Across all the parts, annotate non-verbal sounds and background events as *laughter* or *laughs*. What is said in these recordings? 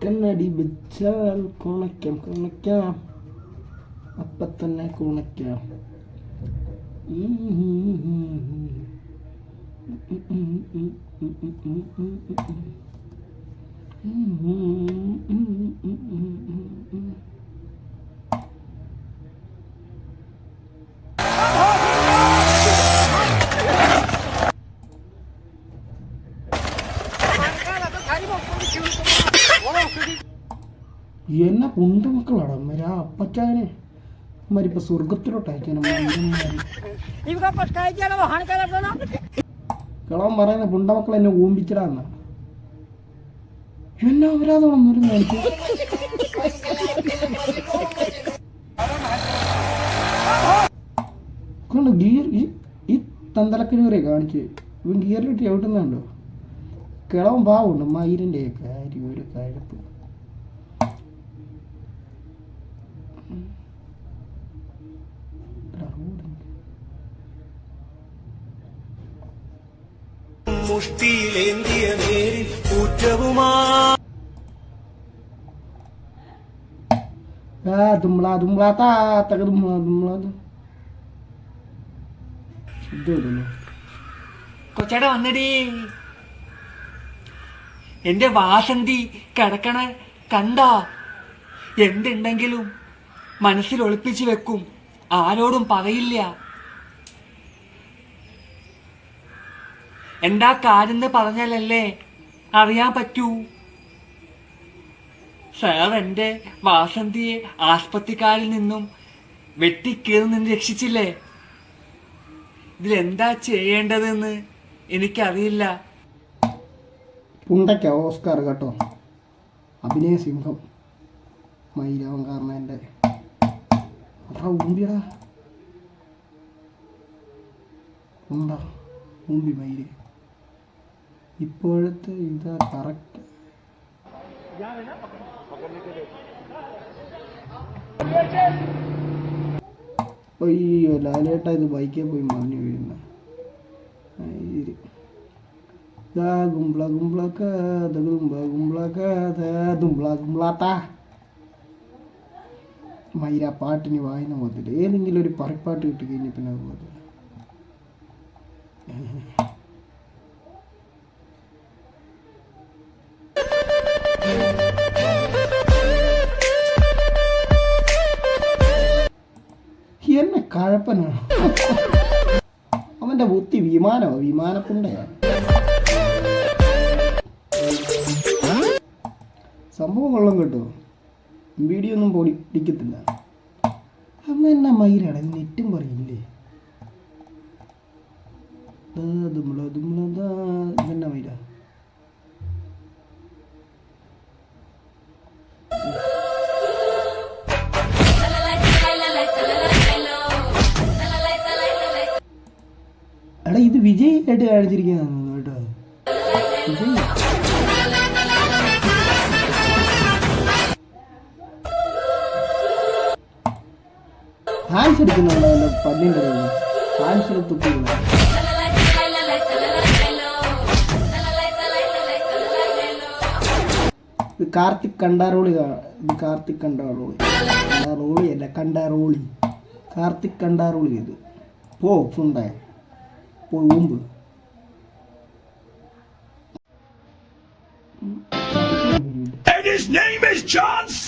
കണ്ണടി വെച്ചാൽ കുണയ്ക്കാം കുണയ്ക്കാം അപ്പം തന്നെ കുണയ്ക്കാം എന്നെ പുണ്ട മക്കളാടാ മരാ അപ്പച്ചാനെ. മരിപ്പ സ്വർഗത്തിലോട്ട് പറയുന്ന പുണ്ട മക്കൾ എന്നെ ഊമ്പിച്ചിടാന്ന എന്നാ അവരാതോളം മേടിച്ചു കൊണ്ട് ഗിയർ ഈ തന്തലക്കിനൂരെ കാണിച്ച്. ഇവൻ ഗിയറിലിട്ട് എവിടുന്നുണ്ടോ കിളവൻ പാവുണ്ട്. മയിലിന്റെ കാര്യം ഒരു കഴപ്പ്. മുഷ്ടിയിലേന്തിയ നേരിൽ ഊറ്റവുമാ. ആ തുമ്പള തുമ്പള താ തക തുമ്പള തുമ്പള ശുദ്ധമില്ലല്ലോ കൊച്ചേട്ടാ വന്നടി. എന്റെ വാസന്തി കിടക്കണ കണ്ടാ എന്തുണ്ടെങ്കിലും മനസ്സിൽ ഒളിപ്പിച്ചു വെക്കും. ആരോടും പറയില്ല. എന്താ കാര്യം പറഞ്ഞാലല്ലേ അറിയാൻ പറ്റൂ? സാർ എന്റെ വാസന്തിയെ ആസ്പത്രിക്കാരിൽ നിന്നും വെട്ടിക്കേറി നിന്ന് രക്ഷിച്ചില്ലേ? ഇതിലെന്താ ചെയ്യേണ്ടതെന്ന് എനിക്കറിയില്ല. പുണ്ടയ്ക്ക ഓസ്കാർ കേട്ടോ. അഭിനയ സിംഹം. മയിലവൻ കാരണം എന്റെ അതാ ഊമ്പിയടാ ഉണ്ട? ഉമ്പി മയിൽ. ഇപ്പോഴത്തെ ഇതാ കറക്റ്റ് അയ്യോ ലാലേട്ട ഇത് ബൈക്കിൽ പോയി മറിഞ്ഞു വീഴുന്ന. ദാ ഗുംബ്ല ഗുംബ്ലക്ക gumbla ഗുംബ്ല ഗുംബ്ലക്ക ദ ദുംബ്ല ഗുംബ്ലാത്ത മൈര പാട്ടിന് വായന മുതൽ ഏതെങ്കിലും ഒരു പറിപ്പാട്ട് കിട്ടി കഴിഞ്ഞ പിന്നെ മുതൽ. എന്നെ കഴപ്പനാണ്? അവന്റെ ബുദ്ധി വിമാനമോ വിമാനപ്പുണ്ടയാ സംഭവം കൊള്ളം കേട്ടോ. വീഡിയോ ഒന്നും പൊടി പിടിക്കത്തില്ല അമ്മ എന്നാ മയിലാണ്? നെറ്റും പറയില്ലേ. ഇതെന്നാ മയില? എടാ ഇത് വിജയ് ആയിട്ട് കാണിച്ചിരിക്കുന്നതാണ് കേട്ടോ. വിജയ്? ஹேண்ட்ஸ் எடுக்கணும் இந்த பண்ணின்றது ஹேண்ட்ஸில் துப்பிடுவோம் இது கார்த்திக் கண்டாரோலி தான். இது கார்த்திக் கண்டாரோலி. கண்டாரோலி இல்லை கண்டாரோலி. கார்த்திக் கண்டாரோலி இது. போ சுண்டை. போய் ஊம்பு And his name is John C.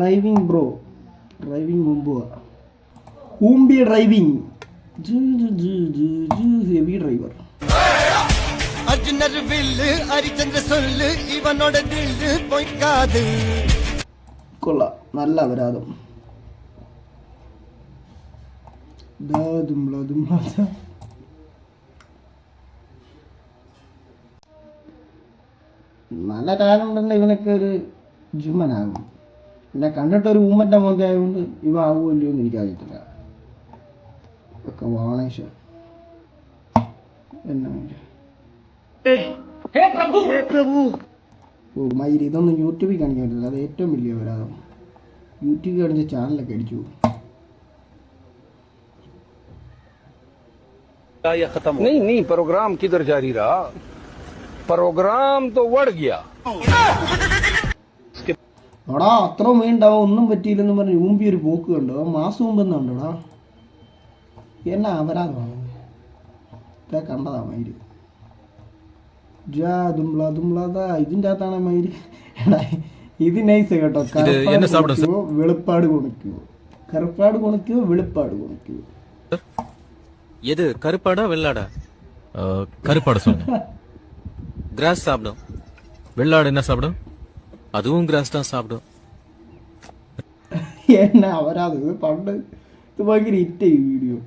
Driving bro driving മുമ്പ് ഊമ്പി ഡ്രൈവിംഗ് ഹെവി ഡ്രൈവർ കൊള്ളാം. നല്ല അപരാധം. നല്ല ടാലുണ്ടെങ്കിൽ ഇവനൊക്കെ ഒരു ജുമനാകും. പിന്നെ കണ്ടിട്ട് ഒരു ഊമ്മൻ്റെ മുഖം ആയതുകൊണ്ട് ഇവ ആവുമല്ലോ എന്ന് എനിക്കറിയത്തില്ല ഒക്കെ വാണേശ എന്നാ ഓ മയില് ഇതൊന്നും യൂട്യൂബിൽ കാണിക്കാൻ പറ്റില്ല അത് ഏറ്റവും വലിയ അപരാധം യൂട്യൂബ് കാണിച്ച ചാനലൊക്കെ അടിച്ചു പോകും नहीं नहीं प्रोग्राम किधर जारी रहा प्रोग्राम तो बढ़ गया എടാ അത്ര മീനുണ്ടാവും ഒന്നും പറ്റിയില്ലെന്ന് പറഞ്ഞ് ഊമ്പി ഒരു പോക്ക് കണ്ടോ ആ മാസം മുമ്പെന്നുണ്ടോടാ എന്നാ അപരാധമാണ് ഇതാ കണ്ടതാ മയില് ജാ ദുംബ്ല ദുംബ്ലാതാ ഇതിൻ്റെ അകത്താണ് മയില് എടാ ഇത് നൈസ് കേട്ടോ കറുപ്പാട് കുണിക്കുവോ വെളുപ്പാട് കുണിക്കുവോ കറുപ്പാട് കുണിക്കുവോ വെളുപ്പാട് കുണിക്കുവോ எது கருப்பாடா வெள்ளாடா கருப்பாடு சொன்னேன் கிராஸ் சாப்பிடும் வெள்ளாடு என்ன சாப்பிடும் அதுவும் கிராஸ் தான் சாப்பிடும் എന്നാ അപരാധം ഇത് പണ്ട് ഇത് ഭയങ്കര ഹിറ്റ് ഈ വീഡിയോ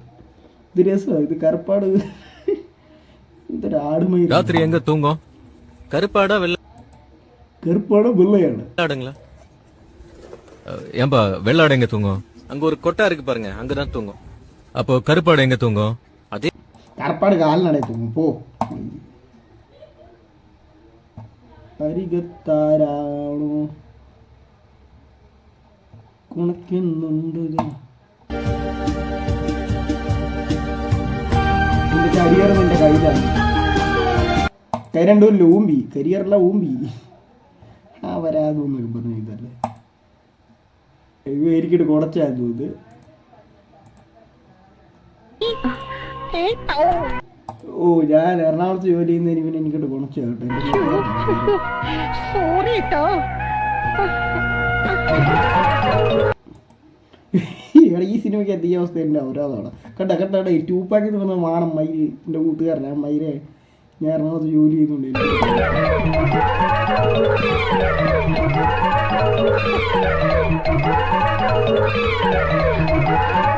ഇത് രസമാണ് ഇത് കറുപ്പാട് ഇതൊരു ആടുമയിൽ ராத்திரி எங்க தூங்கும் கருப்பாடா കറുപ്പാടോ വെള്ളയാണ് வெள்ளாடுங்களா அஹ், ஏன்பா வெள்ளாடு எங்க தூங்கும் அங்க ஒரு கொட்டா இருக்கு பாருங்க அங்கதான் தூங்கும் அப்போ கருப்பாடு எங்க தூங்கும் அதே കറപ്പാട് കാലിനടയിൽ തൂങ്ങും പോ അരികത്താരാണോ? കുണക്കുന്നുണ്ട്. നിന്റെ കരിയർ നിന്റെ കയ്യിലാണ്. കൈ രണ്ടും ഊമ്പി കരിയറല്ല ഊമ്പി. ആ വരാതൊന്നും പറഞ്ഞു ഇതല്ലേ. ഇത്. എനിക്കിട്ട് കുറച്ചായിരുന്നു ഇത് ഓ ഞാൻ എറണാകുളത്ത് ജോലി ചെയ്യുന്നതിന് പിന്നെ എനിക്ക് കുണച്ചു കേട്ടോ. ഈ സിനിമയ്ക്ക് എത്തിയ അവസ്ഥ എന്റെ അവരാതാണ് കണ്ട കണ്ട ഈ ടൂ പാക്ക് എന്ന് പറഞ്ഞ മാണം മയിൽ എന്റെ കൂട്ടുകാരൻ ആ മയിലെ ഞാൻ എറണാകുളത്ത് ജോലി ചെയ്യുന്നുണ്ട്.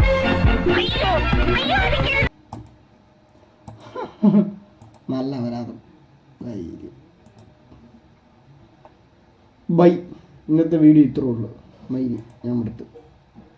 *laughs* നല്ല അപരാധം. ബൈ ഇന്നത്തെ വീഡിയോ ഇത്രേ ഉള്ളൂ. മൈ ഞാൻ എടുത്ത്